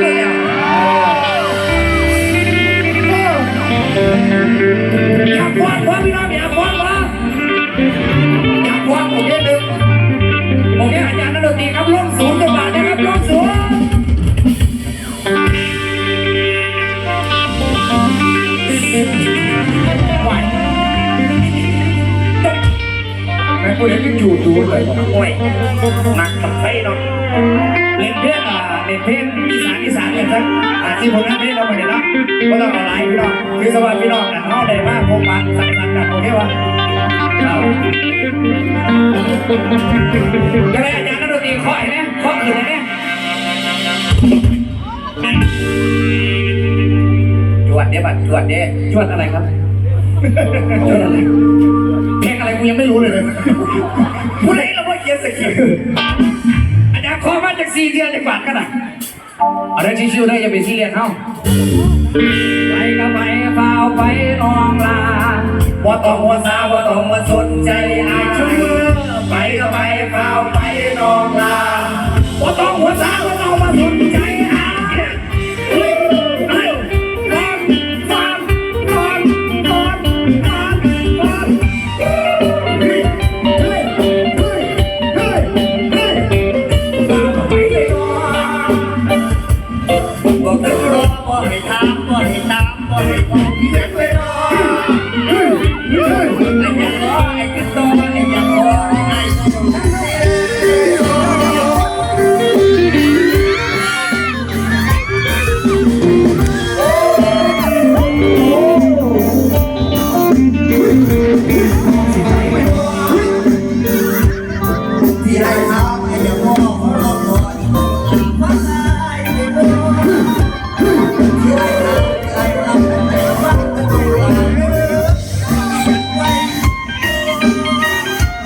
เลยอ่ากคว้างคว้างพี่น้องอยากคว้างวะอยากคว้างโอเคหนึ่งโอเคอาจารย์นักดนตรีครับลงศูนย์จังหวะนะครับลูนย์ไหวแม่พูดให้พี่จูดูเลยโอ้ยหนักกับไฟเนาะเล่นเพลงอ่าเล่นเพลงอีสาน นเนี่ยสักอาชีพผลงานเพลงเราไปเนี่ยเนาะก็ต้องเอาไลฟ์พี่น้องคือสวัสดีพี่น้องนะเขาได้มากพบปะสังสรรค์กันโอเควะเอาจะได้อาจารย์นักดนตรีคาะให้ไหมเคาะอื่นไหมจวดเด้บัดจวดเด้จวดอะไรครับจวดอะไรเพลงอะไรกูยังไม่รู้เลยเลยผู้ใดเราว่าเขียนสคริปต์อาจารย์ขอมาจากสี่เดือนในบาทกันนะ เอาเรื่ชิวๆได้จะไปซีเรียสเขาไปก็ไปเฝ้าไปนองลาว่าต้องว่าสาวว่าต้องว่าสนใจ บ่ได้ตมบ่ได้บอกเพียง